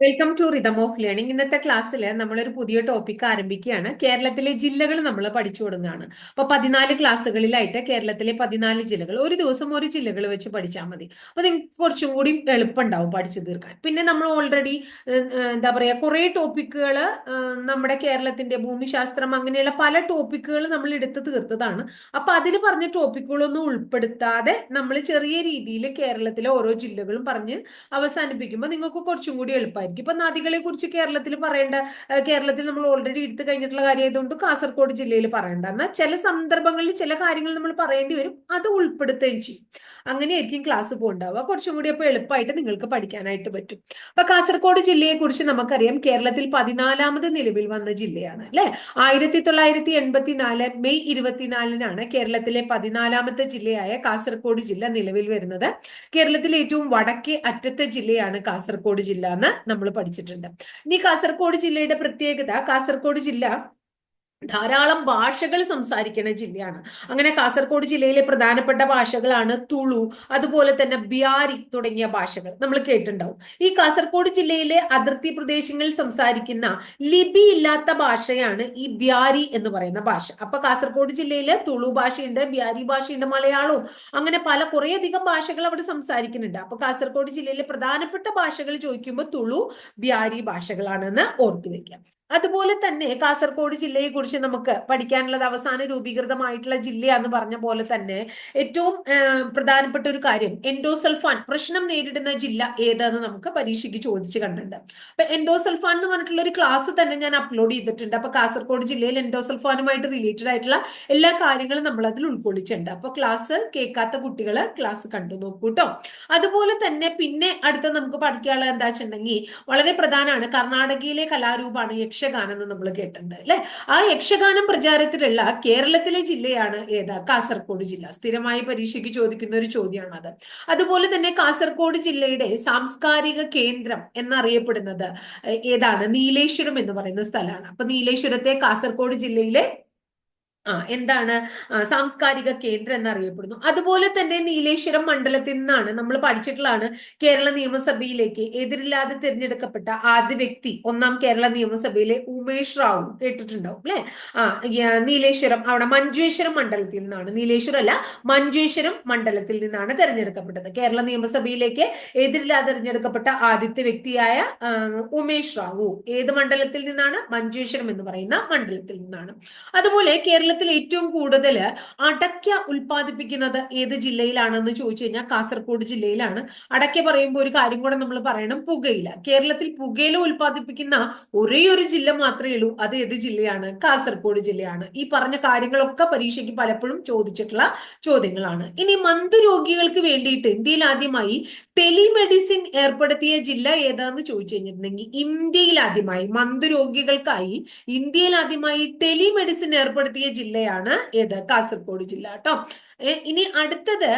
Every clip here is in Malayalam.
Welcome to rhythm of learning ഇന്നത്തെ ക്ലാസ്സിൽ നമ്മളൊരു പുതിയ ടോപ്പിക് ആരംഭിക്കുകയാണ്. കേരളത്തിലെ ജില്ലകൾ നമ്മൾ പഠിച്ചു തുടങ്ങുകയാണ്. അപ്പൊ പതിനാല് ക്ലാസ്സുകളിലായിട്ട് കേരളത്തിലെ പതിനാല് ജില്ലകൾ. ഒരു ദിവസം ഒരു ജില്ലകൾ വെച്ച് പഠിച്ചാൽ മതി. അപ്പൊ നിങ്ങൾക്ക് കുറച്ചും കൂടി എളുപ്പമുണ്ടാവും പഠിച്ചു തീർക്കാൻ. പിന്നെ നമ്മൾ ഓൾറെഡി എന്താ പറയാ കുറെ ടോപ്പിക്കുകൾ നമ്മുടെ കേരളത്തിന്റെ ഭൂമിശാസ്ത്രം അങ്ങനെയുള്ള പല ടോപ്പിക്കുകൾ നമ്മൾ എടുത്തു തീർത്തതാണ്. അപ്പൊ അതിൽ പറഞ്ഞ ടോപ്പിക്കുകളൊന്നും ഉൾപ്പെടുത്താതെ നമ്മൾ ചെറിയ രീതിയിൽ കേരളത്തിലെ ഓരോ ജില്ലകളും പറഞ്ഞ് അവസാനിപ്പിക്കുമ്പോൾ നിങ്ങൾക്ക് കുറച്ചും കൂടി എളുപ്പമായി ആയിരിക്കും ഇപ്പൊ നദികളെ കുറിച്ച് കേരളത്തിൽ പറയേണ്ട കേരളത്തിൽ നമ്മൾ ഓൾറെഡി എടുത്തു കഴിഞ്ഞിട്ടുള്ള കാര്യം ആയതുകൊണ്ട് കാസർഗോഡ് ജില്ലയിൽ പറയേണ്ട. എന്നാൽ ചില സന്ദർഭങ്ങളിൽ ചില കാര്യങ്ങൾ നമ്മൾ പറയേണ്ടി വരും. അത് ഉൾപ്പെടുത്തുകയും ചെയ്യും. അങ്ങനെയായിരിക്കും ക്ലാസ് പോകണ്ടാവുക. കുറച്ചും കൂടി അപ്പൊ എളുപ്പമായിട്ട് നിങ്ങൾക്ക് പഠിക്കാനായിട്ട് പറ്റും. അപ്പൊ കാസർഗോഡ് ജില്ലയെ കുറിച്ച് നമുക്കറിയാം. കേരളത്തിൽ പതിനാലാമത് നിലവിൽ വന്ന ജില്ലയാണ് അല്ലെ? ആയിരത്തി തൊള്ളായിരത്തി എൺപത്തിനാല് മെയ് ഇരുപത്തിനാലിനാണ് കേരളത്തിലെ പതിനാലാമത്തെ ജില്ലയായ കാസർഗോഡ് ജില്ല നിലവിൽ വരുന്നത്. കേരളത്തിലെ ഏറ്റവും വടക്കേ അറ്റത്തെ ജില്ലയാണ് കാസർഗോഡ് ജില്ല എന്ന് നമ്മൾ പഠിച്ചിട്ടുണ്ട്. ഇനി കാസർഗോഡ് ജില്ലയുടെ പ്രത്യേകത. കാസർഗോഡ് ജില്ല ധാരാളം ഭാഷകൾ സംസാരിക്കുന്ന ജില്ലയാണ്. അങ്ങനെ കാസർഗോഡ് ജില്ലയിലെ പ്രധാനപ്പെട്ട ഭാഷകളാണ് തുളു അതുപോലെ തന്നെ ബിയാരി തുടങ്ങിയ ഭാഷകൾ നമ്മൾ കേട്ടിട്ടുണ്ടാവും. ഈ കാസർഗോഡ് ജില്ലയിലെ അതിർത്തി പ്രദേശങ്ങളിൽ സംസാരിക്കുന്ന ലിപി ഇല്ലാത്ത ഭാഷയാണ് ഈ ബിയാരി എന്ന് പറയുന്ന ഭാഷ. അപ്പൊ കാസർഗോഡ് ജില്ലയിലെ തുളു ഭാഷയുണ്ട് ബിയാരി ഭാഷയുണ്ട് മലയാളവും അങ്ങനെ പല കുറേയധികം ഭാഷകൾ അവിടെ സംസാരിക്കുന്നുണ്ട്. അപ്പൊ കാസർഗോഡ് ജില്ലയിലെ പ്രധാനപ്പെട്ട ഭാഷകൾ ചോദിക്കുമ്പോൾ തുളു ബിയാരി ഭാഷകളാണെന്ന് ഓർത്തു വെക്കാം അതുപോലെ തന്നെ കാസർഗോഡ് ജില്ലയെ കുറിച്ച് നമുക്ക് പഠിക്കാനുള്ളത് അവസാന രൂപീകൃതമായിട്ടുള്ള ജില്ലയാന്ന് പറഞ്ഞ പോലെ തന്നെ ഏറ്റവും പ്രധാനപ്പെട്ട ഒരു കാര്യം എൻഡോസൾഫാൻ പ്രശ്നം നേരിടുന്ന ജില്ല ഏതെന്ന് നമുക്ക് പരീക്ഷയ്ക്ക് ചോദിച്ചു കണ്ടിട്ടുണ്ട്. അപ്പൊ എൻഡോസൾഫാൻ എന്ന് പറഞ്ഞിട്ടുള്ള ഒരു ക്ലാസ് തന്നെ ഞാൻ അപ്ലോഡ് ചെയ്തിട്ടുണ്ട്. അപ്പൊ കാസർഗോഡ് ജില്ലയിൽ എൻഡോസൾഫാനുമായിട്ട് റിലേറ്റഡ് ആയിട്ടുള്ള എല്ലാ കാര്യങ്ങളും നമ്മൾ അതിൽ ഉൾക്കൊള്ളിച്ചിട്ടുണ്ട്. അപ്പൊ ക്ലാസ് കേൾക്കാത്ത കുട്ടികൾ ക്ലാസ് കണ്ടു നോക്കൂ കേട്ടോ അതുപോലെ തന്നെ പിന്നെ അടുത്ത നമുക്ക് പഠിക്കാനുള്ള എന്താ വെച്ചിട്ടുണ്ടെങ്കിൽ വളരെ പ്രധാനമാണ്. കർണാടകയിലെ കലാരൂപമാണ് യക്ഷഗാനം എന്ന് നമ്മൾ കേട്ടിട്ടുണ്ട് അല്ലെ? ആ യക്ഷഗാനം പ്രചാരത്തിലുള്ള കേരളത്തിലെ ജില്ലയാണ് ഏതാ? കാസർഗോഡ് ജില്ല. സ്ഥിരമായി പരീക്ഷയ്ക്ക് ചോദിക്കുന്ന ഒരു ചോദ്യമാണ് അത് അതുപോലെ തന്നെ കാസർഗോഡ് ജില്ലയുടെ സാംസ്കാരിക കേന്ദ്രം എന്നറിയപ്പെടുന്നത് ഏതാണ്? നീലേശ്വരം എന്ന് പറയുന്ന സ്ഥലമാണ്. അപ്പൊ നീലേശ്വരത്തെ കാസർഗോഡ് ജില്ലയിലെ ആ എന്താണ് സാംസ്കാരിക കേന്ദ്രം എന്നറിയപ്പെടുന്നു. അതുപോലെ തന്നെ നീലേശ്വരം മണ്ഡലത്തിൽ നിന്നാണ് നമ്മൾ പഠിച്ചിട്ടുള്ളതാണ് കേരള നിയമസഭയിലേക്ക് എതിരില്ലാതെ തിരഞ്ഞെടുക്കപ്പെട്ട ആദ്യ വ്യക്തി ഒന്നാം കേരള നിയമസഭയിലെ ഉമേഷ് റാവു കേട്ടിട്ടുണ്ടാവും അല്ലെ? ആ നീലേശ്വരം അവിടെ മഞ്ചേശ്വരം മണ്ഡലത്തിൽ നിന്നാണ് നീലേശ്വരം അല്ല മഞ്ചേശ്വരം മണ്ഡലത്തിൽ നിന്നാണ് തിരഞ്ഞെടുക്കപ്പെട്ടത്. കേരള നിയമസഭയിലേക്ക് എതിരില്ലാതെ തിരഞ്ഞെടുക്കപ്പെട്ട ആദ്യത്തെ വ്യക്തിയായ ഉമേഷ് റാവു. ഏത് മണ്ഡലത്തിൽ നിന്നാണ്? മഞ്ചേശ്വരം എന്ന് പറയുന്ന മണ്ഡലത്തിൽ നിന്നാണ്. അതുപോലെ കേരള കേരളത്തിൽ ഏറ്റവും കൂടുതൽ അടയ്ക്ക ഉൽപ്പാദിപ്പിക്കുന്നത് ഏത് ജില്ലയിലാണെന്ന് ചോദിച്ചു കഴിഞ്ഞാൽ കാസർഗോഡ് ജില്ലയിലാണ്. അടയ്ക്ക പറയുമ്പോൾ ഒരു കാര്യം കൂടെ നമ്മൾ പറയണം. പുകയില. കേരളത്തിൽ പുകയില ഉൽപ്പാദിപ്പിക്കുന്ന ഒരേ ഒരു ജില്ല മാത്രമേ ഉള്ളൂ. അത് ഏത് ജില്ലയാണ്? കാസർഗോഡ് ജില്ലയാണ്. ഈ പറഞ്ഞ കാര്യങ്ങളൊക്കെ പരീക്ഷയ്ക്ക് പലപ്പോഴും ചോദിച്ചിട്ടുള്ള ചോദ്യങ്ങളാണ്. ഇനി മന്ദരോഗികൾക്ക് വേണ്ടിയിട്ട് ഇന്ത്യയിൽ ആദ്യമായി ടെലിമെഡിസിൻ ഏർപ്പെടുത്തിയ ജില്ല ഏതാന്ന് ചോദിച്ചു കഴിഞ്ഞിട്ടുണ്ടെങ്കിൽ ഇന്ത്യയിൽ ആദ്യമായി മന്ദരോഗികൾക്കായി ഇന്ത്യയിൽ ആദ്യമായി ടെലിമെഡിസിൻ ഏർപ്പെടുത്തിയ ജില്ലയാണ് ഏത്? കാസർഗോഡ് ജില്ല കേട്ടോ ഇനി അടുത്തത്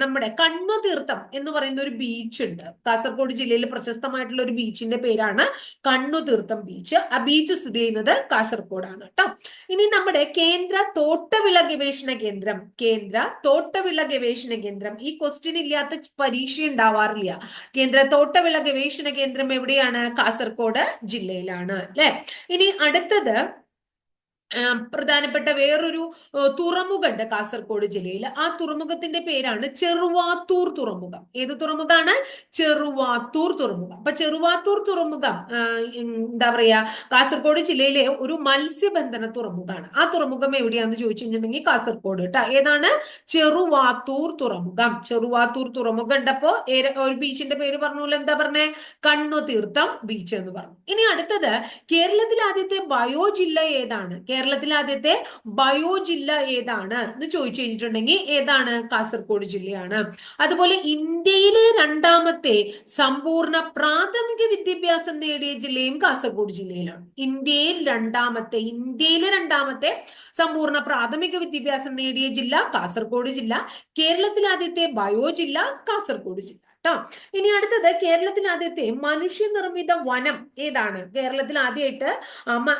നമ്മുടെ കണ്ണുതീർത്ഥം എന്ന് പറയുന്ന ഒരു ബീച്ച് ഉണ്ട്. കാസർഗോഡ് ജില്ലയിൽ പ്രശസ്തമായിട്ടുള്ള ഒരു ബീച്ചിന്റെ പേരാണ് കണ്ണുതീർത്ഥം ബീച്ച് ആ ബീച്ച് സ്ഥിതി ചെയ്യുന്നത് കാസർഗോഡാണ് കേട്ടോ ഇനി നമ്മുടെ കേന്ദ്ര തോട്ടവിള ഗവേഷണ കേന്ദ്രം കേന്ദ്ര തോട്ടവിള ഗവേഷണ കേന്ദ്രം. ഈ ക്വസ്റ്റ്യൻ ഇല്ലാത്ത പരീക്ഷ ഉണ്ടാവാറില്ല. കേന്ദ്ര തോട്ടവിള ഗവേഷണ കേന്ദ്രം എവിടെയാണ്? കാസർഗോഡ് ജില്ലയിലാണ്. അല്ലെ? ഇനി അടുത്തത് പ്രധാനപ്പെട്ട വേറൊരു തുറമുഖമുണ്ട് കാസർഗോഡ് ജില്ലയിൽ ആ തുറമുഖത്തിന്റെ പേരാണ് ചെറുവാത്തൂർ തുറമുഖം. ഏത് തുറമുഖമാണ് ചെറുവാത്തൂർ തുറമുഖം. അപ്പൊ ചെറുവാത്തൂർ തുറമുഖം എന്താ പറയാ കാസർഗോഡ് ജില്ലയിലെ ഒരു മത്സ്യബന്ധന തുറമുഖമാണ് ആ തുറമുഖം എവിടെയാന്ന് ചോദിച്ചു കഴിഞ്ഞിട്ടുണ്ടെങ്കിൽ കാസർഗോഡ് കേട്ടോ ഏതാണ്? ചെറുവാത്തൂർ തുറമുഖം. ചെറുവാത്തൂർ തുറമുഖം ഉണ്ടപ്പോ ഒരു ബീച്ചിന്റെ പേര് പറഞ്ഞ എന്താ പറഞ്ഞേ? കണ്ണു തീർത്ഥം ബീച്ച് എന്ന് പറഞ്ഞു. ഇനി അടുത്തത് കേരളത്തിൽ ആദ്യത്തെ ബയോ ജില്ല ഏതാണ്? കേരളത്തിലെ ആദ്യത്തെ ബയോ ജില്ല ഏതാണ് എന്ന് ചോദിച്ചു കഴിഞ്ഞിട്ടുണ്ടെങ്കിൽ ഏതാണ് കാസർഗോഡ് ജില്ലയാണ്. അതുപോലെ ഇന്ത്യയിലെ രണ്ടാമത്തെ സമ്പൂർണ പ്രാഥമിക വിദ്യാഭ്യാസം നേടിയ ജില്ലയും കാസർഗോഡ് ജില്ലയിലാണ്. ഇന്ത്യയിൽ രണ്ടാമത്തെ ഇന്ത്യയിലെ രണ്ടാമത്തെ സമ്പൂർണ പ്രാഥമിക വിദ്യാഭ്യാസം നേടിയ ജില്ല കാസർഗോഡ് ജില്ല. കേരളത്തിലെ ആദ്യത്തെ ബയോ ജില്ല കാസർഗോഡ് ജില്ല. കേട്ടോ. ഇനി അടുത്തത് കേരളത്തിൽ ആദ്യത്തെ മനുഷ്യനിർമ്മിത വനം ഏതാണ്? കേരളത്തിൽ ആദ്യമായിട്ട്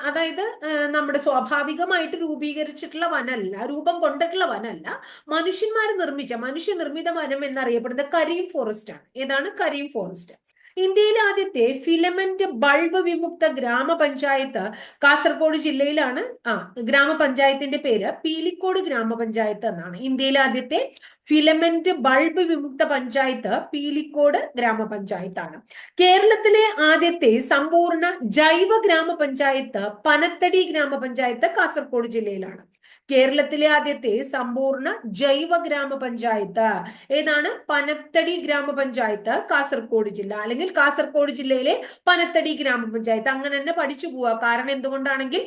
അതായത് നമ്മുടെ സ്വാഭാവികമായിട്ട് രൂപീകരിച്ചിട്ടുള്ള വനല്ല രൂപം കൊണ്ടിട്ടുള്ള വനമല്ല മനുഷ്യന്മാർ നിർമ്മിച്ച മനുഷ്യനിർമ്മിത വനം എന്നറിയപ്പെടുന്നത് കരീം ഫോറസ്റ്റ് ആണ്. ഏതാണ്? കരീം ഫോറസ്റ്റ്. ഇന്ത്യയിൽ ആദ്യത്തെ ഫിലമെന്റ് ബൾബ് വിമുക്ത ഗ്രാമപഞ്ചായത്ത് കാസർഗോഡ് ജില്ലയിലാണ് ആ ഗ്രാമപഞ്ചായത്തിന്റെ പേര് പീലിക്കോട് ഗ്രാമപഞ്ചായത്ത് എന്നാണ്. ഇന്ത്യയിലെ ആദ്യത്തെ ഫിലമെന്റ് ബൾബ് വിമുക്ത പഞ്ചായത്ത് പീലിക്കോട് ഗ്രാമപഞ്ചായത്താണ്. കേരളത്തിലെ ആദ്യത്തെ സമ്പൂർണ ജൈവ ഗ്രാമപഞ്ചായത്ത് പനത്തടി ഗ്രാമപഞ്ചായത്ത് കാസർഗോഡ് ജില്ലയിലാണ്. കേരളത്തിലെ ആദ്യത്തെ സമ്പൂർണ ജൈവ ഗ്രാമപഞ്ചായത്ത് ഏതാണ്? പനത്തടി ഗ്രാമപഞ്ചായത്ത് കാസർഗോഡ് ജില്ല. അല്ലെങ്കിൽ കാസർഗോഡ് ജില്ലയിലെ പനത്തടി ഗ്രാമപഞ്ചായത്ത്. അങ്ങനെ തന്നെ പഠിച്ചു പോവുക. കാരണം എന്തുകൊണ്ടാണെങ്കിൽ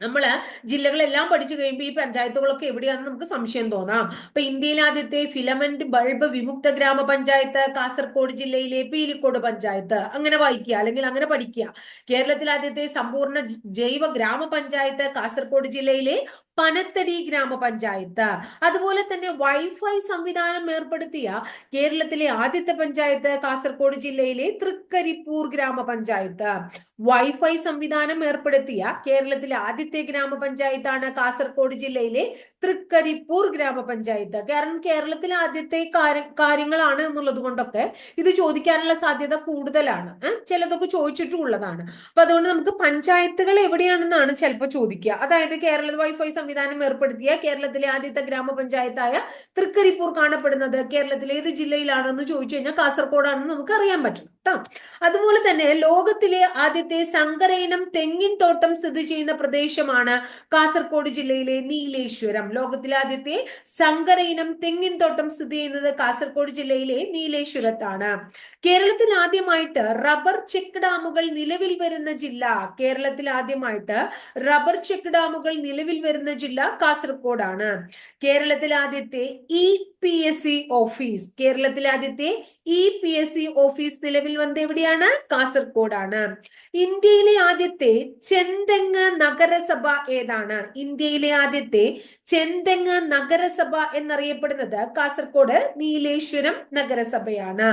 നമ്മൾ ജില്ലകളെല്ലാം പഠിച്ചു കഴിയുമ്പോൾ ഈ പഞ്ചായത്തുകളൊക്കെ എവിടെയാണെന്ന് നമുക്ക് സംശയം തോന്നാം. അപ്പൊ ഇന്ത്യയിലെ ആദ്യത്തെ ഫിലമെന്റ് ബൾബ് വിമുക്ത ഗ്രാമ പഞ്ചായത്ത് കാസർഗോഡ് ജില്ലയിലെ പീലിക്കോട് പഞ്ചായത്ത്. അങ്ങനെ വായിക്കുക അല്ലെങ്കിൽ അങ്ങനെ പഠിക്കുക. കേരളത്തിലെ ആദ്യത്തെ സമ്പൂർണ ജൈവ ഗ്രാമപഞ്ചായത്ത് കാസർഗോഡ് ജില്ലയിലെ പനത്തടി ഗ്രാമപഞ്ചായത്ത്. അതുപോലെ തന്നെ വൈഫൈ സംവിധാനം ഏർപ്പെടുത്തിയ കേരളത്തിലെ ആദ്യത്തെ പഞ്ചായത്ത് കാസർഗോഡ് ജില്ലയിലെ തൃക്കരിപ്പൂർ ഗ്രാമപഞ്ചായത്ത്. വൈഫൈ സംവിധാനം ഏർപ്പെടുത്തിയ കേരളത്തിലെ ആദ്യത്തെ ഗ്രാമപഞ്ചായത്താണ് കാസർഗോഡ് ജില്ലയിലെ തൃക്കരിപ്പൂർ ഗ്രാമപഞ്ചായത്ത്. കാരണം കേരളത്തിലെ ആദ്യത്തെ കാര്യങ്ങളാണ് എന്നുള്ളത് കൊണ്ടൊക്കെ ഇത് ചോദിക്കാനുള്ള സാധ്യത കൂടുതലാണ്. ചിലതൊക്കെ ചോദിച്ചിട്ടുള്ളതാണ് അപ്പൊ അതുകൊണ്ട് നമുക്ക് പഞ്ചായത്തുകൾ എവിടെയാണെന്നാണ് ചിലപ്പോൾ ചോദിക്കുക. അതായത് കേരള വൈഫൈ സംവിധാനം ഏർപ്പെടുത്തിയ കേരളത്തിലെ ആദ്യത്തെ ഗ്രാമപഞ്ചായത്തായ തൃക്കരിപ്പൂർ കാണപ്പെടുന്നത് കേരളത്തിലെ ഏത് ജില്ലയിലാണെന്ന് ചോദിച്ചു കഴിഞ്ഞാൽ കാസർഗോഡാണെന്ന് നമുക്ക് അറിയാൻ പറ്റും. അതുപോലെ തന്നെ ലോകത്തിലെ ആദ്യത്തെ സങ്കരയിനം തെങ്ങിൻ തോട്ടം സ്ഥിതി ചെയ്യുന്ന പ്രദേശമാണ് കാസർഗോഡ് ജില്ലയിലെ നീലേശ്വരം. ലോകത്തിലെ ആദ്യത്തെ സങ്കരയിനം തെങ്ങിൻ തോട്ടം സ്ഥിതി ചെയ്യുന്നത് കാസർഗോഡ് ജില്ലയിലെ നീലേശ്വരത്താണ്. കേരളത്തിൽ ആദ്യമായിട്ട് റബ്ബർ ചെക്ക് ഡാമുകൾ നിലവിൽ വരുന്ന ജില്ല കേരളത്തിൽ ആദ്യമായിട്ട് റബ്ബർ ചെക്ക് ഡാമുകൾ നിലവിൽ വരുന്ന ജില്ല കാസർഗോഡാണ് കേരളത്തിൽ ആദ്യത്തെ E P S C office കേരളത്തിലെ ആദ്യത്തെ E P S C office നിലവിൽ വന്നത് എവിടെയാണ്? കാസർഗോഡാണ്. ഇന്ത്യയിലെ ആദ്യത്തെ ചെന്തെങ്ങ് നഗരസഭ ഏതാണ്? ഇന്ത്യയിലെ ആദ്യത്തെ ചെന്തെങ്ങ് നഗരസഭ എന്നറിയപ്പെടുന്നത് കാസർഗോഡ് നീലേശ്വരം നഗരസഭയാണ്.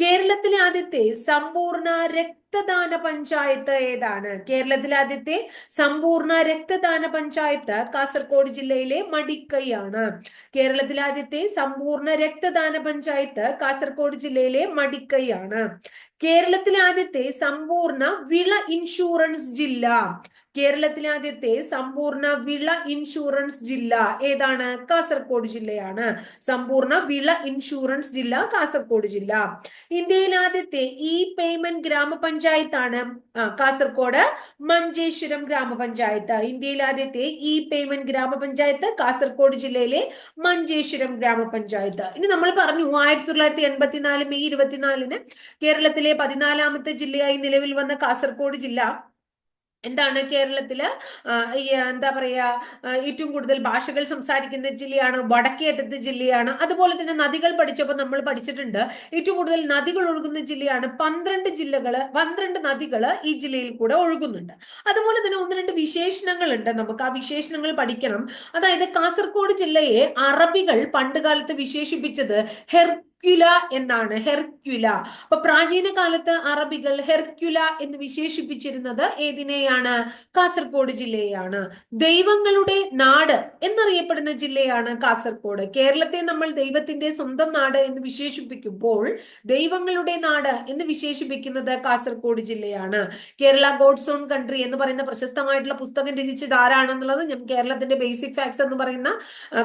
കേരളത്തിലെ ആദ്യത്തെ സമ്പൂർണ രക്ത രക്തദാന പഞ്ചായത്ത് ഏതാണ്? കേരളത്തിലെ ആദ്യത്തെ സമ്പൂർണ രക്തദാന പഞ്ചായത്ത് കാസർഗോഡ് ജില്ലയിലെ മടിക്കൈയാണ്. കേരളത്തിലെ ആദ്യത്തെ സമ്പൂർണ രക്തദാന പഞ്ചായത്ത് കാസർഗോഡ് ജില്ലയിലെ മടിക്കൈയാണ്. കേരളത്തിലെ ആദ്യത്തെ സമ്പൂർണ വിള ഇൻഷുറൻസ് ജില്ല. കേരളത്തിലെ ആദ്യത്തെ സമ്പൂർണ വിള ഇൻഷുറൻസ് ജില്ല ഏതാണ്? കാസർഗോഡ് ജില്ലയാണ്. സമ്പൂർണ വിള ഇൻഷുറൻസ് ജില്ല കാസർഗോഡ് ജില്ല. ഇന്ത്യയിലെ ആദ്യത്തെ ഇ പേയ്മെന്റ് ഗ്രാമപഞ്ചായത്താണ് കാസർഗോഡ് മഞ്ചേശ്വരം ഗ്രാമപഞ്ചായത്ത്. ഇന്ത്യയിലെ ആദ്യത്തെ ഇ പേയ്മെന്റ് ഗ്രാമപഞ്ചായത്ത് കാസർഗോഡ് ജില്ലയിലെ മഞ്ചേശ്വരം ഗ്രാമപഞ്ചായത്ത്. ഇനി നമ്മൾ പറഞ്ഞു ആയിരത്തി തൊള്ളായിരത്തി എൺപത്തിനാല് മെയ് ഇരുപത്തിനാലിന് കേരളത്തിലെ പതിനാലാമത്തെ ജില്ലയായി നിലവിൽ വന്ന കാസർഗോഡ് ജില്ല എന്താണ് കേരളത്തിൽ എന്താ പറയാ ഏറ്റവും കൂടുതൽ ഭാഷകൾ സംസാരിക്കുന്ന ജില്ലയാണ് വടക്കേറ്റത്തെ ജില്ലയാണ് അതുപോലെ തന്നെ നദികൾ പഠിച്ചപ്പോൾ നമ്മൾ പഠിച്ചിട്ടുണ്ട്. ഏറ്റവും കൂടുതൽ നദികൾ ഒഴുകുന്ന ജില്ലയാണ് പന്ത്രണ്ട് ജില്ലകൾ പന്ത്രണ്ട് നദികൾ ഈ ജില്ലയിൽ കൂടെ ഒഴുകുന്നുണ്ട്. അതുപോലെ തന്നെ ഒന്ന് രണ്ട് വിശേഷണങ്ങൾ ഉണ്ട് നമുക്ക്. ആ വിശേഷണങ്ങൾ പഠിക്കണം. അതായത് കാസർഗോഡ് ജില്ലയെ അറബികൾ പണ്ടുകാലത്ത് വിശേഷിപ്പിച്ചത് ഹെർ ഹെർക്യുല എന്നാണ് ഹെർക്യുല. അപ്പൊ പ്രാചീന കാലത്ത് അറബികൾ ഹെർക്യുല എന്ന് വിശേഷിപ്പിച്ചിരുന്നത് ഏതിനെയാണ്? കാസർഗോഡ് ജില്ലയാണ് ദൈവങ്ങളുടെ നാട് എന്നറിയപ്പെടുന്ന ജില്ലയാണ് കാസർഗോഡ്. കേരളത്തെ നമ്മൾ ദൈവത്തിന്റെ സ്വന്തം നാട് എന്ന് വിശേഷിപ്പിക്കുമ്പോൾ ദൈവങ്ങളുടെ നാട് എന്ന് വിശേഷിപ്പിക്കുന്നത് കാസർഗോഡ് ജില്ലയാണ്. കേരള ഗോഡ്സ് ഓൺ കൺട്രി എന്ന് പറയുന്ന പ്രശസ്തമായിട്ടുള്ള പുസ്തകം രചിച്ചത് ആരാണെന്നുള്ളത് ഞാൻ കേരളത്തിന്റെ ബേസിക് ഫാക്ട്സ് എന്ന് പറയുന്ന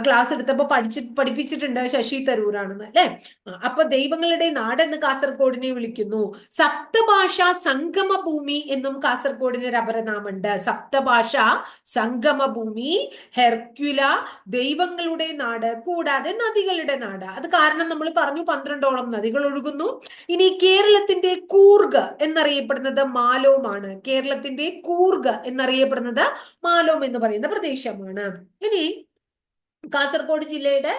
ക്ലാസ് എടുത്തപ്പോൾ പഠിച്ച് പഠിപ്പിച്ചിട്ടുണ്ട് ശശി തരൂരാണെന്ന് അല്ലെ? അപ്പൊ ദൈവങ്ങളുടെ നാട് എന്ന് കാസർഗോഡിനെ വിളിക്കുന്നു. സപ്തഭാഷ സംഗമ ഭൂമി എന്നും കാസർഗോഡിന് ഒരു അപരനാമുണ്ട്. സപ്തഭാഷ സംഗമ ഭൂമി ഹെർക്യുല ദൈവങ്ങളുടെ നാട് കൂടാതെ നദികളുടെ നാട്. അത് കാരണം നമ്മൾ പറഞ്ഞു പന്ത്രണ്ടോളം നദികൾ ഒഴുകുന്നു. ഇനി കേരളത്തിന്റെ കൂർഗ് എന്നറിയപ്പെടുന്നത് മാലോമാണ്. കേരളത്തിന്റെ കൂർഗ് എന്നറിയപ്പെടുന്നത് മാലോം എന്ന് പറയുന്ന പ്രദേശമാണ്. ഇനി കാസർഗോഡ് ജില്ലയുടെ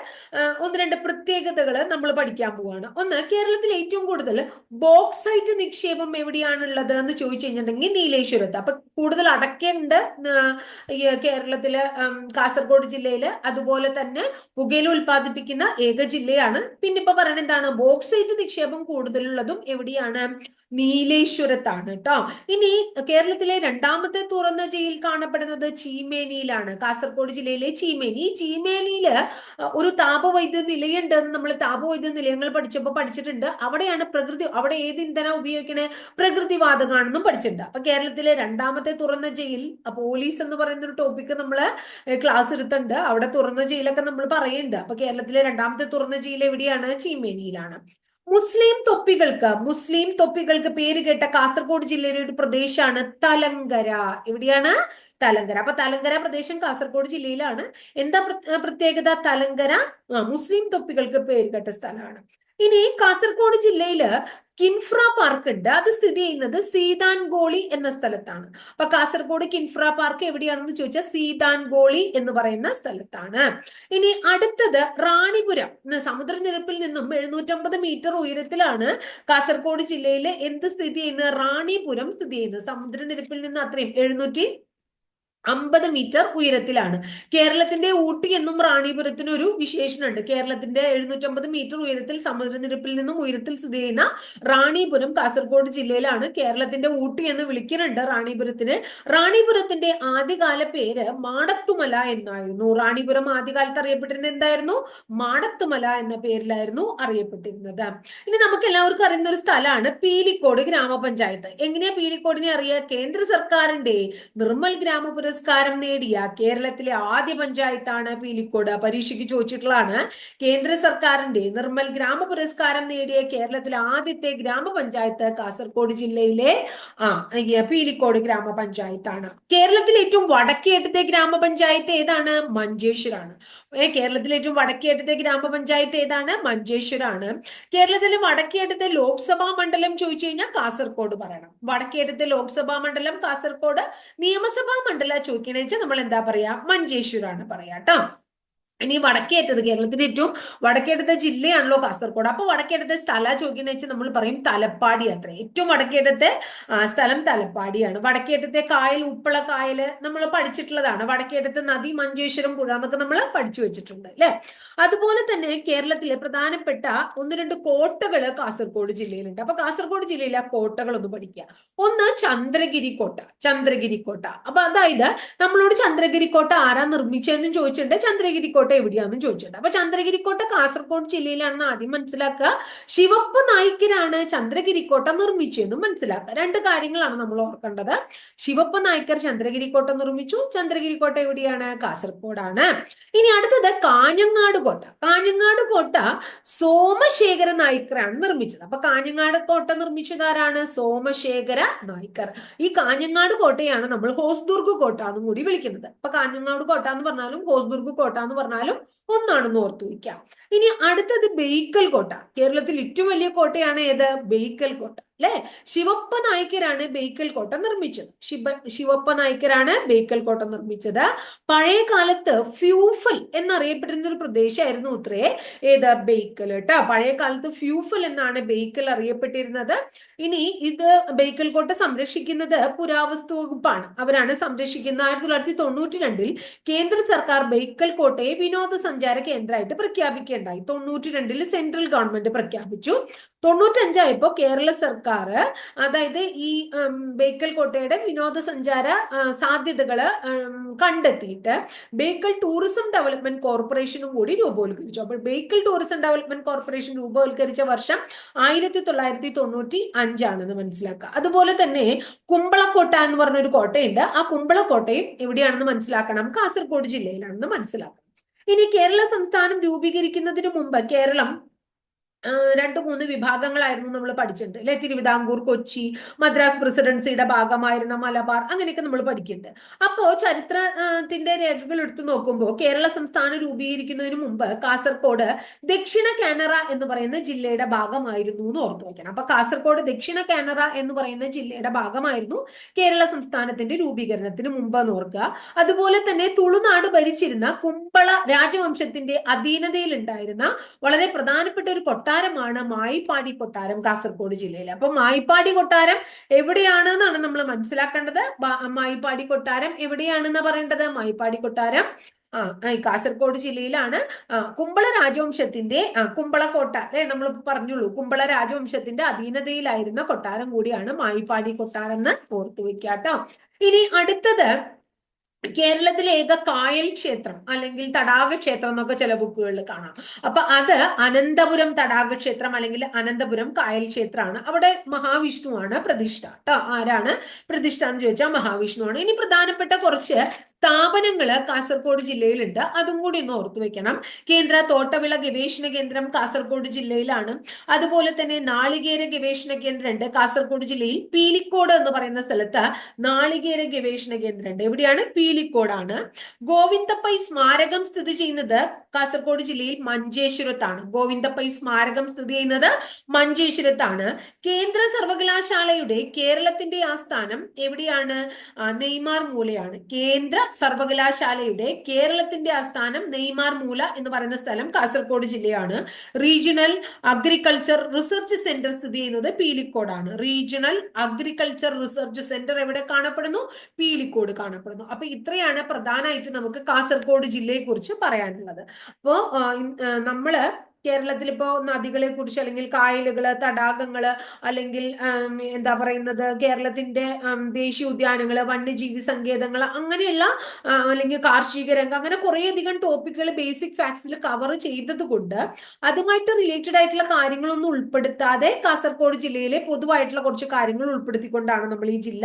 ഒന്ന് രണ്ട് പ്രത്യേകതകൾ നമ്മൾ പഠിക്കാൻ പോവാണ്. ഒന്ന് കേരളത്തിൽ ഏറ്റവും കൂടുതൽ ബോക്സൈറ്റ് നിക്ഷേപം എവിടെയാണുള്ളത് എന്ന് ചോദിച്ചു കഴിഞ്ഞിട്ടുണ്ടെങ്കിൽ നീലേശ്വരത്ത്. അപ്പൊ കൂടുതൽ അടക്കേണ്ട കേരളത്തിൽ കാസർഗോഡ് ജില്ലയിൽ. അതുപോലെ തന്നെ പുകയില ഉൽപ്പാദിപ്പിക്കുന്ന ഏക ജില്ലയാണ്. പിന്നെ ഇപ്പൊ പറയണ എന്താണ്? ബോക്സൈറ്റ് നിക്ഷേപം കൂടുതലുള്ളതും എവിടെയാണ്? നീലേശ്വരത്താണ് കേട്ടോ ഇനി കേരളത്തിലെ രണ്ടാമത്തെ തുറന്ന ജയിൽ കാണപ്പെടുന്നത് ചീമേനിയിലാണ്. കാസർഗോഡ് ജില്ലയിലെ ചീമേനി. ചീമേനി ചീമേനിയിൽ ഒരു താപവൈദ്യുത നിലയുണ്ട് എന്ന് നമ്മൾ താപവൈദ്യുത നിലയങ്ങൾ പഠിച്ചപ്പോൾ പഠിച്ചിട്ടുണ്ട്. അവിടെയാണ് പ്രകൃതി അവിടെ ഏത് ഇന്ധനം ഉപയോഗിക്കണേ? പ്രകൃതിവാതകമാണെന്നും പഠിച്ചിട്ടുണ്ട്. അപ്പൊ കേരളത്തിലെ രണ്ടാമത്തെ തുറന്ന ജയിൽ പോലീസ് എന്ന് പറയുന്ന ഒരു ടോപ്പിക്ക് നമ്മൾ ക്ലാസ് എടുത്തിട്ടുണ്ട്. അവിടെ തുറന്ന ജയിലൊക്കെ നമ്മൾ പറയുന്നുണ്ട്. അപ്പൊ കേരളത്തിലെ രണ്ടാമത്തെ തുറന്ന ജയിൽ എവിടെയാണ്? ചീമേനിയിലാണ്. മുസ്ലിം തൊപ്പികൾക്ക് മുസ്ലിം തൊപ്പികൾക്ക് പേര് കേട്ട കാസർഗോഡ് ജില്ലയിലെ ഒരു പ്രദേശമാണ് തലങ്കര. എവിടെയാണ്? തലങ്കര. അപ്പൊ തലങ്കര പ്രദേശം കാസർഗോഡ് ജില്ലയിലാണ്. എന്താ പ്രത്യേകത? തലങ്കര മുസ്ലിം തൊപ്പികൾക്ക് പേര് കേട്ട സ്ഥലമാണ്. ഇനി കാസർഗോഡ് ജില്ലയിൽ കിൻഫ്ര പാർക്ക് ഉണ്ട്. അത് സ്ഥിതി ചെയ്യുന്നത് സീതാൻഗോളി എന്ന സ്ഥലത്താണ്. അപ്പൊ കാസർഗോഡ് കിൻഫ്ര പാർക്ക് എവിടെയാണെന്ന് ചോദിച്ചാൽ സീതാൻഗോളി എന്ന് പറയുന്ന സ്ഥലത്താണ്. ഇനി അടുത്തത് റാണിപുരം. സമുദ്രനിരപ്പിൽ നിന്നും എഴുന്നൂറ്റമ്പത് മീറ്റർ ഉയരത്തിലാണ് കാസർഗോഡ് ജില്ലയിലെ എന്ത് സ്ഥിതി ചെയ്യുന്നത്? റാണിപുരം സ്ഥിതി ചെയ്യുന്നത്. സമുദ്രനിരപ്പിൽ നിന്ന് അത്രയും എഴുന്നൂറ്റി അമ്പത് മീറ്റർ ഉയരത്തിലാണ്. കേരളത്തിന്റെ ഊട്ടി എന്നും റാണിപുരത്തിന് ഒരു വിശേഷനുണ്ട് കേരളത്തിന്റെ എഴുന്നൂറ്റമ്പത് മീറ്റർ ഉയരത്തിൽ സമുദ്രനിരപ്പിൽ നിന്നും ഉയരത്തിൽ സ്ഥിതി ചെയ്യുന്ന റാണിപുരം കാസർഗോഡ് ജില്ലയിലാണ് കേരളത്തിന്റെ ഊട്ടി എന്ന് വിളിക്കുന്നുണ്ട് റാണിപുരത്തിന്. റാണിപുരത്തിന്റെ ആദ്യകാല പേര് മാടത്തുമല എന്നായിരുന്നു. റാണിപുരം ആദ്യകാലത്ത് അറിയപ്പെട്ടിരുന്നത് എന്തായിരുന്നു? മാടത്തുമല എന്ന പേരിലായിരുന്നു അറിയപ്പെട്ടിരുന്നത്. ഇനി നമുക്ക് എല്ലാവർക്കും അറിയുന്ന ഒരു സ്ഥലമാണ് പീലിക്കോട് ഗ്രാമപഞ്ചായത്ത്. എങ്ങനെയാ പീലിക്കോടിനെ അറിയുക? കേന്ദ്ര സർക്കാരിന്റെ നിർമ്മൽ ഗ്രാമപുര പുരസ്കാരം നേടിയ കേരളത്തിലെ ആദ്യ പഞ്ചായത്താണ് പീലിക്കോട്. പരീക്ഷയ്ക്ക് ചോദിച്ചിട്ടുള്ളതാണ് കേന്ദ്ര സർക്കാരിന്റെ നിർമ്മൽ ഗ്രാമ പുരസ്കാരം നേടിയ കേരളത്തിലെ ആദ്യത്തെ ഗ്രാമപഞ്ചായത്ത് കാസർഗോഡ് ജില്ലയിലെ ആ പീലിക്കോട് ഗ്രാമപഞ്ചായത്താണ്. കേരളത്തിലെ ഏറ്റവും വടക്കേറ്റത്തെ ഗ്രാമപഞ്ചായത്ത് ഏതാണ്? മഞ്ചേശ്വരാണ്. കേരളത്തിലെ ഏറ്റവും വടക്കേറ്റത്തെ ഗ്രാമപഞ്ചായത്ത് ഏതാണ്? മഞ്ചേശ്വരാണ്. കേരളത്തിലെ വടക്കേറ്റത്തെ ലോക്സഭാ മണ്ഡലം ചോദിച്ചു കഴിഞ്ഞാൽ കാസർഗോഡ് പറയണം. വടക്കേറ്റത്തെ ലോക്സഭാ മണ്ഡലം കാസർഗോഡ് നിയമസഭാ മണ്ഡലം ചോദിക്കണേ വെച്ചാൽ നമ്മൾ എന്താ പറയാ? മഞ്ചേശ്വരാണ് പറയാ കേട്ടോ ഇനി വടക്കേറ്റത് കേരളത്തിന്റെ ഏറ്റവും വടക്കേറ്റത്തെ ജില്ലയാണല്ലോ കാസർഗോഡ്. അപ്പൊ വടക്കേറ്റത്തെ സ്ഥല ചോദിക്കുന്ന വെച്ചാൽ നമ്മൾ പറയും തലപ്പാടി അത്ര. ഏറ്റവും വടക്കേറ്റത്തെ സ്ഥലം തലപ്പാടിയാണ്. വടക്കേറ്റത്തെ കായൽ ഉപ്പള കായൽ നമ്മൾ പഠിച്ചിട്ടുള്ളതാണ്. വടക്കേറ്റത്തെ നദി മഞ്ചേശ്വരം പുഴ എന്നൊക്കെ നമ്മൾ പഠിച്ചു വെച്ചിട്ടുണ്ട് അല്ലെ? അതുപോലെ തന്നെ കേരളത്തിലെ പ്രധാനപ്പെട്ട ഒന്ന് രണ്ട് കോട്ടകൾ കാസർഗോഡ് ജില്ലയിലുണ്ട്. അപ്പൊ കാസർഗോഡ് ജില്ലയിലെ ആ കോട്ടകൾ ഒന്ന് പഠിക്കുക ഒന്ന് ചന്ദ്രഗിരി കോട്ട. ചന്ദ്രഗിരി കോട്ട. അപ്പൊ അതായത് നമ്മളോട് ചന്ദ്രഗിരി കോട്ട ആരാ നിർമ്മിച്ചതെന്നും ചോദിച്ചിട്ടുണ്ട്. ചന്ദ്രഗിരി കോട്ട എവിടെയാണെന്ന് ചോദിച്ചിട്ടുണ്ട്. അപ്പൊ ചന്ദ്രഗിരിക്കോട്ട കാസർഗോഡ് ജില്ലയിലാണെന്ന് ആദ്യം മനസ്സിലാക്കുക. ശിവപ്പ നായ്ക്കരാണ് ചന്ദ്രഗിരിക്കോട്ട നിർമ്മിച്ചതെന്നും മനസ്സിലാക്കുക. രണ്ട് കാര്യങ്ങളാണ് നമ്മൾ ഓർക്കേണ്ടത്. ശിവപ്പ നായ്ക്കർ ചന്ദ്രഗിരിക്കോട്ട നിർമ്മിച്ചു. ചന്ദ്രഗിരിക്കോട്ട എവിടെയാണ്? കാസർഗോഡാണ്. ഇനി അടുത്തത് കാഞ്ഞങ്ങാട് കോട്ട. കാഞ്ഞങ്ങാട് കോട്ട സോമശേഖര നായ്ക്കറാണ് നിർമ്മിച്ചത്. അപ്പൊ കാഞ്ഞങ്ങാട് കോട്ട നിർമ്മിച്ചതാരാണ് സോമശേഖര നായ്ക്കർ. ഈ കാഞ്ഞങ്ങാട് കോട്ടയാണ് നമ്മൾ ഹോസ്ദുർഗ് കോട്ട എന്നും കൂടി വിളിക്കുന്നത്. അപ്പൊ കാഞ്ഞങ്ങാട് കോട്ട എന്ന് പറഞ്ഞാലും ഹോസ്ദുർഗ് കോട്ട എന്ന് പറഞ്ഞാലും പറഞ്ഞാലും ഒന്നാണെന്ന് ഓർത്തു വയ്ക്കാം. ഇനി അടുത്തത് ബേക്കൽ കോട്ട. കേരളത്തിൽ ഏറ്റവും വലിയ കോട്ടയാണ് ഏത്? ബേക്കൽ കോട്ട. അല്ലെ ശിവപ്പ നായ്ക്കരാണ് ബേക്കൽ കോട്ട നിർമ്മിച്ചത്. ശിവ ശിവപ്പ നായ്ക്കരാണ് ബേക്കൽ കോട്ട നിർമ്മിച്ചത്. പഴയ കാലത്ത് ഫ്യൂഫൽ എന്നറിയപ്പെട്ടിരുന്ന ഒരു പ്രദേശമായിരുന്നു ഉത്രേ. ഏത്? ബേക്കൽ കേട്ടോ പഴയ കാലത്ത് ഫ്യൂഫൽ എന്നാണ് ബേക്കൽ അറിയപ്പെട്ടിരുന്നത്. ഇനി ഇത് ബേക്കൽ കോട്ട സംരക്ഷിക്കുന്നത് പുരാവസ്തു വകുപ്പാണ്. അവരാണ് സംരക്ഷിക്കുന്നത് ആയിരത്തി തൊള്ളായിരത്തി തൊണ്ണൂറ്റി രണ്ടിൽ കേന്ദ്ര സർക്കാർ ബേക്കൽ കോട്ടയെ വിനോദസഞ്ചാര കേന്ദ്രമായിട്ട് പ്രഖ്യാപിക്കേണ്ടായി തൊണ്ണൂറ്റി രണ്ടിൽ സെൻട്രൽ ഗവൺമെന്റ് പ്രഖ്യാപിച്ചു. തൊണ്ണൂറ്റഞ്ചായപ്പോ കേരള സർക്കാർ അതായത് ഈ ബേക്കൽ കോട്ടയുടെ വിനോദസഞ്ചാര സാധ്യതകൾ കണ്ടെത്തിയിട്ട് ബേക്കൽ ടൂറിസം ഡെവലപ്മെന്റ് കോർപ്പറേഷനും കൂടി രൂപവൽക്കരിച്ചു. അപ്പോൾ ബേക്കൽ ടൂറിസം ഡെവലപ്മെന്റ് കോർപ്പറേഷൻ രൂപവൽക്കരിച്ച വർഷം ആയിരത്തി തൊള്ളായിരത്തി തൊണ്ണൂറ്റി അഞ്ചാണെന്ന് മനസ്സിലാക്കുക. അതുപോലെ തന്നെ കുമ്പളക്കോട്ട എന്ന് പറഞ്ഞൊരു കോട്ടയുണ്ട്. ആ കുമ്പളക്കോട്ടയും എവിടെയാണെന്ന് മനസ്സിലാക്കണം? കാസർഗോഡ് ജില്ലയിലാണെന്ന് മനസ്സിലാക്കണം. ഇനി കേരള സംസ്ഥാനം രൂപീകരിക്കുന്നതിന് മുമ്പ് കേരളം രണ്ട് മൂന്ന് വിഭാഗങ്ങളായിരുന്നു നമ്മൾ പഠിച്ചിട്ടുണ്ട്. അല്ലെ? തിരുവിതാംകൂർ കൊച്ചി മദ്രാസ് പ്രസിഡൻസിയുടെ ഭാഗമായിരുന്ന മലബാർ അങ്ങനെയൊക്കെ നമ്മൾ പഠിക്കുന്നുണ്ട് അപ്പോ ചരിത്രത്തിന്റെ രേഖകൾ എടുത്തു നോക്കുമ്പോൾ കേരള സംസ്ഥാനം രൂപീകരിക്കുന്നതിന് മുമ്പ് കാസർഗോഡ് ദക്ഷിണ കാനറ എന്ന് പറയുന്ന ജില്ലയുടെ ഭാഗമായിരുന്നു എന്ന് ഓർത്തു വയ്ക്കണം അപ്പൊ കാസർഗോഡ് ദക്ഷിണ കാനറ എന്ന് പറയുന്ന ജില്ലയുടെ ഭാഗമായിരുന്നു കേരള സംസ്ഥാനത്തിന്റെ രൂപീകരണത്തിന് മുമ്പ് എന്ന് ഓർക്കുക. അതുപോലെ തന്നെ തുളുനാട് ഭരിച്ചിരുന്ന കുമ്പള രാജവംശത്തിന്റെ അധീനതയിൽ ഉണ്ടായിരുന്ന വളരെ പ്രധാനപ്പെട്ട ഒരു കൊട്ടാരം കൊട്ടാരമാണ് മായിപ്പാടി കൊട്ടാരം കാസർഗോഡ് ജില്ലയിൽ അപ്പൊ മായിപ്പാടി കൊട്ടാരം എവിടെയാണ് എന്നാണ് നമ്മൾ മനസ്സിലാക്കേണ്ടത്? മായിപ്പാടി കൊട്ടാരം എവിടെയാണെന്ന് പറയേണ്ടത്? മായിപ്പാടി കൊട്ടാരം ആ കാസർഗോഡ് ജില്ലയിലാണ്. കുമ്പള രാജവംശത്തിന്റെ കുമ്പളക്കോട്ട അല്ലെ? നമ്മൾ പറഞ്ഞുള്ളൂ കുമ്പള രാജവംശത്തിന്റെ അധീനതയിലായിരുന്ന കൊട്ടാരം കൂടിയാണ് മായിപ്പാടി കൊട്ടാരം എന്ന് ഓർത്തു വെക്കാട്ടോ. ഇനി അടുത്തത് കേരളത്തിലെ ഏക കായൽ ക്ഷേത്രം അല്ലെങ്കിൽ തടാക ക്ഷേത്രം എന്നൊക്കെ ചില ബുക്കുകളിൽ കാണാം. അപ്പൊ അത് അനന്തപുരം തടാക ക്ഷേത്രം അല്ലെങ്കിൽ അനന്തപുരം കായൽ ക്ഷേത്രമാണ്. അവിടെ മഹാവിഷ്ണുവാണ് പ്രതിഷ്ഠ. കേട്ടോ ആരാണ് പ്രതിഷ്ഠ എന്ന് ചോദിച്ചാൽ മഹാവിഷ്ണുവാണ്. ഇനി പ്രധാനപ്പെട്ട കുറച്ച് സ്ഥാപനങ്ങൾ കാസർഗോഡ് ജില്ലയിലുണ്ട്. അതും കൂടി ഒന്ന് ഓർത്തു വെക്കണം. കേന്ദ്ര തോട്ടവിള ഗവേഷണ കേന്ദ്രം കാസർഗോഡ് ജില്ലയിലാണ്. അതുപോലെ തന്നെ നാളികേര ഗവേഷണ കേന്ദ്രം ഉണ്ട് കാസർഗോഡ് ജില്ലയിൽ പീലിക്കോട് എന്ന് പറയുന്ന സ്ഥലത്ത് നാളികേര ഗവേഷണ കേന്ദ്രം ഉണ്ട് എവിടെയാണ്? പീലിക്കോടാണ്. ഗോവിന്ദപ്പൈ സ്മാരകം സ്ഥിതി ചെയ്യുന്നത് കാസർഗോഡ് ജില്ലയിൽ മഞ്ചേശ്വരത്താണ്. ഗോവിന്ദപ്പൈ സ്മാരകം സ്ഥിതി ചെയ്യുന്നത് മഞ്ചേശ്വരത്താണ്. കേന്ദ്ര സർവകലാശാലയുടെ കേരളത്തിന്റെ ആസ്ഥാനം എവിടെയാണ്? നെയ്മാർ മൂലയാണ്. കേന്ദ്ര സർവകലാശാലയുടെ കേരളത്തിന്റെ ആസ്ഥാനം നെയ്മാർ മൂല എന്ന് പറയുന്ന സ്ഥലം കാസർഗോഡ് ജില്ലയാണ്. റീജിയണൽ അഗ്രികൾച്ചർ റിസർച്ച് സെന്റർ സ്ഥിതി ചെയ്യുന്നത് പീലിക്കോടാണ്. റീജിയണൽ അഗ്രികൾച്ചർ റിസർച്ച് സെന്റർ എവിടെ കാണപ്പെടുന്നു? പീലിക്കോട് കാണപ്പെടുന്നു. അപ്പൊ ഇത്രയാണ് പ്രധാനമായിട്ട് നമുക്ക് കാസർഗോഡ് ജില്ലയെ കുറിച്ച് പറയാനുള്ളത്. അപ്പോ നമ്മൾ കേരളത്തിൽ ഇപ്പോൾ നദികളെ കുറിച്ച് അല്ലെങ്കിൽ കായലുകൾ തടാകങ്ങൾ അല്ലെങ്കിൽ എന്താ പറയുന്നത് കേരളത്തിന്റെ ദേശീയ ഉദ്യാനങ്ങൾ വന്യജീവി സങ്കേതങ്ങൾ അങ്ങനെയുള്ള അല്ലെങ്കിൽ കാർഷിക രംഗം അങ്ങനെ കുറേയധികം ടോപ്പിക്കുകൾ ബേസിക് ഫാക്ട്സിൽ കവർ ചെയ്തത് കൊണ്ട് അതുമായിട്ട് റിലേറ്റഡ് ആയിട്ടുള്ള കാര്യങ്ങളൊന്നും ഉൾപ്പെടുത്താതെ കാസർഗോഡ് ജില്ലയിലെ പൊതുവായിട്ടുള്ള കുറച്ച് കാര്യങ്ങൾ ഉൾപ്പെടുത്തിക്കൊണ്ടാണ് നമ്മൾ ഈ ജില്ല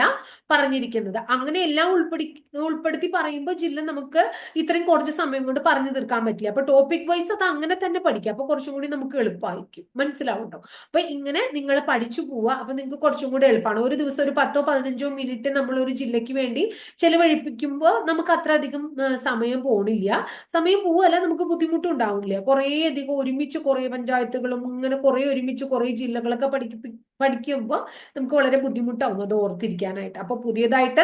പറഞ്ഞിരിക്കുന്നത്. അങ്ങനെ എല്ലാം ഉൾപ്പെടുത്തി ഉൾപ്പെടുത്തി പറയുമ്പോൾ ജില്ല നമുക്ക് ഇത്രയും കുറച്ച് സമയം കൊണ്ട് പറഞ്ഞു തീർക്കാൻ പറ്റില്ല. അപ്പൊ ടോപ്പിക് വൈസ് അത് അങ്ങനെ തന്നെ പഠിക്കാം. അപ്പൊ കുറച്ചും കൂടി നമുക്ക് എളുപ്പമായിരിക്കും മനസ്സിലാവുണ്ടോ? അപ്പൊ ഇങ്ങനെ നിങ്ങൾ പഠിച്ചു പോവുക. അപ്പൊ നിങ്ങൾക്ക് കുറച്ചും കൂടി എളുപ്പമാണ് ഒരു ദിവസം ഒരു പത്തോ പതിനഞ്ചോ മിനിറ്റ് നമ്മൾ ഒരു ജില്ലയ്ക്ക് വേണ്ടി ചെലവഴിപ്പിക്കുമ്പോൾ നമുക്ക് അത്ര അധികം സമയം പോണില്ല. സമയം പോവല്ല നമുക്ക് ബുദ്ധിമുട്ടുണ്ടാവില്ല കുറേ അധികം ഒരുമിച്ച് കുറേ പഞ്ചായത്തുകളും ഇങ്ങനെ കുറേ ഒരുമിച്ച് കുറേ ജില്ലകളൊക്കെ പഠിപ്പി പഠിക്കുമ്പോൾ നമുക്ക് വളരെ ബുദ്ധിമുട്ടാവും അത് ഓർത്തിരിക്കാനായിട്ട്. അപ്പൊ പുതിയതായിട്ട്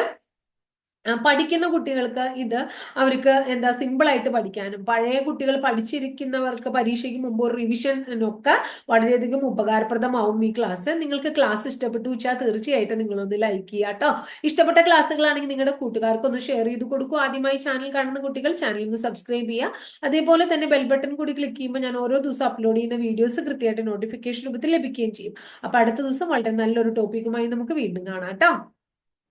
പഠിക്കുന്ന കുട്ടികൾക്ക് ഇത് അവർക്ക് എന്താ സിമ്പിൾ ആയിട്ട് പഠിക്കാനും പഴയ കുട്ടികൾ പഠിച്ചിരിക്കുന്നവർക്ക് പരീക്ഷയ്ക്ക് മുമ്പ് ഒരു റിവിഷനൊക്കെ വളരെയധികം ഉപകാരപ്രദമാവും ഈ ക്ലാസ് നിങ്ങൾക്ക് ക്ലാസ് ഇഷ്ടപ്പെട്ടു വെച്ചാൽ തീർച്ചയായിട്ടും നിങ്ങളൊന്ന് ലൈക്ക് ചെയ്യുക കേട്ടോ ഇഷ്ടപ്പെട്ട ക്ലാസ്സുകളാണെങ്കിൽ നിങ്ങളുടെ കൂട്ടുകാർക്കൊന്ന് ഷെയർ ചെയ്ത് കൊടുക്കും. ആദ്യമായി ചാനൽ കാണുന്ന കുട്ടികൾ ചാനൽ ഒന്ന് സബ്സ്ക്രൈബ് ചെയ്യുക. അതേപോലെ തന്നെ ബെൽ ബട്ടൺ കൂടി ക്ലിക്ക് ചെയ്യുമ്പോൾ ഞാൻ ഓരോ ദിവസം അപ്ലോഡ് ചെയ്യുന്ന വീഡിയോസ് കൃത്യമായിട്ട് നോട്ടിഫിക്കേഷൻ രൂപത്തിൽ ലഭിക്കുകയും ചെയ്യും. അപ്പോൾ അടുത്ത ദിവസം വളരെ നല്ലൊരു ടോപ്പിക്കുമായി നമുക്ക് വീണ്ടും കാണാം കേട്ടോ